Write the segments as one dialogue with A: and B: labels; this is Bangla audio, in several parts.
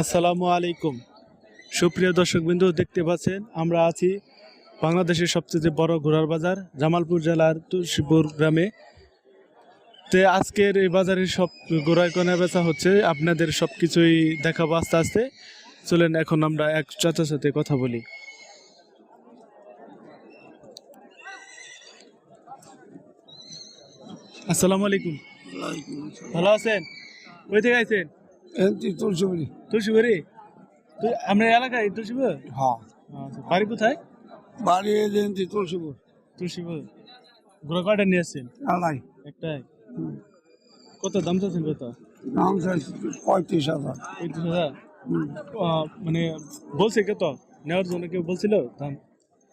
A: আসসালামু আলাইকুম। সুপ্রিয় দর্শক বিন্দু দেখতে পাচ্ছেন আমরা আছি বাংলাদেশের সবচেয়ে বড় ঘোড়ার বাজার জামালপুর জেলার তুলসীপুর গ্রামে। তে আজকের এই বাজারে সব ঘোড়ায় কোনা বেচা হচ্ছে আপনাদের সব কিছুই দেখাবো আস্তে আস্তে। চলেন এখন আমরা এক চাচার সাথে কথা বলি। আসসালামু আলাইকুম। ভালো আছেন? কই থেকে আইছেন?
B: এমতি তুলসিবরি
A: তুলসীবাড়ি তো আপনার এলাকায় তুলসীপুর?
B: হ্যাঁ।
A: আচ্ছা বাড়ি কোথায়?
B: বাড়ি এমতি তুলসিপুর।
A: তুলসীপুর। ঘোড়া কয়টা নিয়ে আসছেন?
B: আলাই
A: একটাই। কত দাম চাচ্ছেন কত?
B: নাম চাইছি পঁয়ত্রিশ হাজার।
A: পঁয়ত্রিশ হাজার? মানে বলছে কত? নেওয়ার জন্য কেউ বলছিল দাম?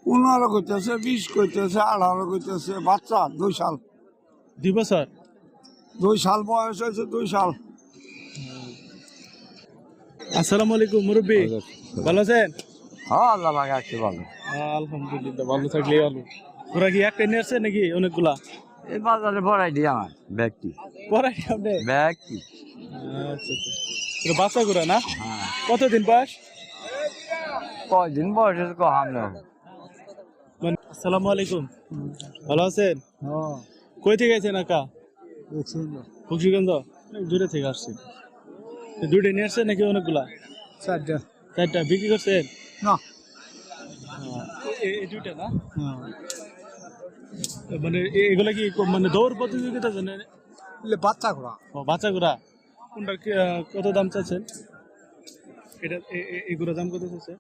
B: পনেরো করতেছে বিশ করতেছে আঠারো করতেছে বাচ্চা দুই সাল।
A: দুই বছর?
B: দুই সাল বয়স হয়েছে দুই সাল।
A: আসসালামু আলাইকুম মুরব্বী। ভালো আছেন?
B: হ্যাঁ আল্লাহ আছে ভালো।
A: আলহামদুলিল্লাহ ভালো থাকলেই ভালো। ঘোড়া কি একটা নিয়ে নাকি অনেকগুলা?
B: এই বাজারে ভরাই দিই আমার ব্যক্তি।
A: পড়াই আপনি?
B: ব্যক্তি।
A: আচ্ছা আচ্ছা। বাচ্চা ঘোড়া না?
B: হ্যাঁ।
A: কতদিন বয়স?
B: কয়দিন বয়স হয়েছে কহাম না
A: মানে আসসালামু আলাইকুম। ভালো আছেন?
B: হ্যাঁ।
A: কই থেকে আছেন আকা বক্সিগঞ্জ? দূরে থেকে আসছেন দুইটা নিয়ে আসছেন নাকি অনেকগুলা?
B: চারটা।
A: চারটা। বিক্রি করছেন
B: না।
A: এই দুইটা না? মানে এগুলা কি মানে দৌড় প্রতিযোগিতা জানেন
B: বাচ্চা করা
A: ও বাচ্চা গুড়া কোনটা কত দাম চাচ্ছেন? এটা এ- এ- এগুলো দাম কত চাচ্ছে?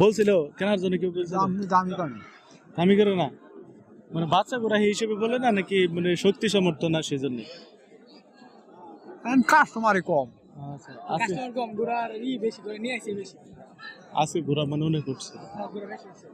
A: বলছিল কেনার জন্য কেউ বলছিল?
B: দামি কানে
A: দামি করে না? মানে বাচ্চা এই হিসেবে বলে না নাকি মানে শক্তি সমর্থ না সেই জন্য
B: কাস্টমারই কম
A: আচ্ছা আছে
C: কম ঘোড়া আর ই বেশি করে নিয়ে আসি বেশি।
A: আছে ঘোড়া মানে অনেক উঠছে
C: ঘোড়া বেশি আছে